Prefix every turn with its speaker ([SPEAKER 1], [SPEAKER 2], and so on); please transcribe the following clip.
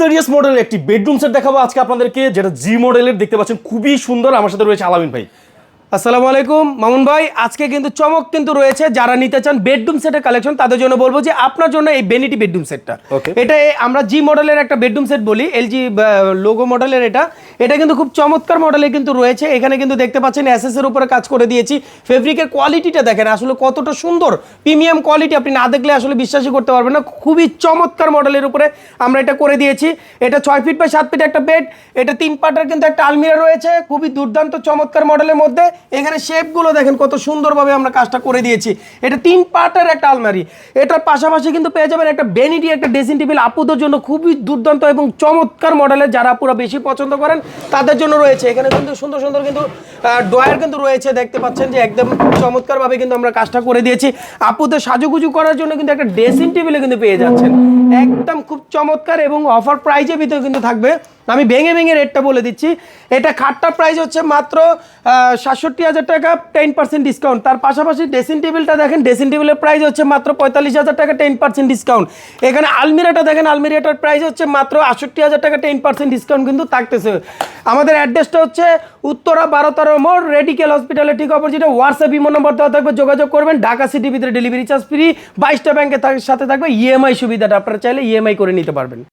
[SPEAKER 1] Luxurious মডেলের একটি bedroom set দেখাবো আজকে আপনাদেরকে, যেটা জি মডেলের দেখতে পাচ্ছেন, খুবই সুন্দর। আমার সাথে রয়েছে আলামিন ভাই।
[SPEAKER 2] আসসালামু আলাইকুম মামুন ভাই। আজকে কিন্তু চমক কিন্তু রয়েছে যারা নিতে চান বেডরুম সেটের কালেকশন তাদের জন্য বলব যে আপনার জন্য এই বেনিটি বেডরুম সেটটা। এটা আমরা জি মডেলের একটা বেডরুম সেট বলি এলজি লোগো মডেলের এটা। এটা কিন্তু খুব চমৎকার মডেলে কিন্তু রয়েছে। এখানে কিন্তু দেখতে পাচ্ছেন এসএস এর উপরে কাজ করে দিয়েছি। ফেব্রিকের কোয়ালিটিটা দেখেন আসলে কতটা সুন্দর। প্রিমিয়াম কোয়ালিটি আপনি না দেখলে আসলে বিশ্বাসই করতে পারবেন না। খুবই চমৎকার মডেলের উপরে আমরা এটা করে দিয়েছি। এটা ছয় ফিট বা সাত ফিট একটা বেড এটা তিন পাটার কিন্তু একটা আলমিরা রয়েছে। খুবই দুর্দান্ত চমৎকার মডেলের মধ্যে। এখানে শেপগুলো দেখেন কত সুন্দরভাবে আমরা কাজটা করে দিয়েছি। এটা তিন পার্টের একটা আলমারি। এটার পাশাপাশি কিন্তু পেয়ে যাবেন একটা বেনিটি একটা ড্রেসিং টেবিল আপুদের জন্য খুবই দুর্দান্ত এবং চমৎকার মডেলের যারা পুরো বেশি পছন্দ করেন, তাদের জন্য রয়েছে। এখানে কিন্তু সুন্দর সুন্দর কিন্তু ডয়ার কিন্তু রয়েছে। দেখতে পাচ্ছেন যে একদম চমৎকারভাবে কিন্তু আমরা কাজটা করে দিয়েছি। আপুদের সাজুগুজু করার জন্য কিন্তু একটা ড্রেসিং টেবিলে কিন্তু পেয়ে যাচ্ছেন। একদম খুব চমৎকার এবং অফার প্রাইজের ভিতরে কিন্তু থাকবে। আমি ভেঙে ভেঙে রেটটা বলে দিচ্ছি। এটা খাটটার প্রাইস হচ্ছে মাত্র সাতষট্টি হাজার টাকা টেন পার্সেন্ট ডিসকাউন্ট তার পাশাপাশি ড্রেসিং টেবিলটা দেখেন ড্রেসিং টেবিলের প্রাইস হচ্ছে মাত্র পঁয়তাল্লিশ হাজার টাকা টেন পার্সেন্ট ডিসকাউন্ট এখানে আলমিরাটা দেখেন, আলমিরাটার প্রাইস হচ্ছে মাত্র আটষট্টি হাজার টাকা টেন পার্সেন্ট ডিসকাউন্ট কিন্তু থাকতেছে। আমাদের অ্যাড্রেসটা হচ্ছে উত্তরা বারো তেরো মোড় রেডিকেল হসপিটালের ঠিক অপোজিটে হোয়াটসঅ্যাপ ইমো নম্বর দেওয়া থাকবে, যোগাযোগ করবেন। ঢাকা সিটি ভিতরে ডেলিভারি চার্জ ফ্রি বাইশটা ব্যাংকের সাথে থাকবে ইএমআই সুবিধাটা। আপনারা চাইলে ইএমআই করে নিতে পারবেন।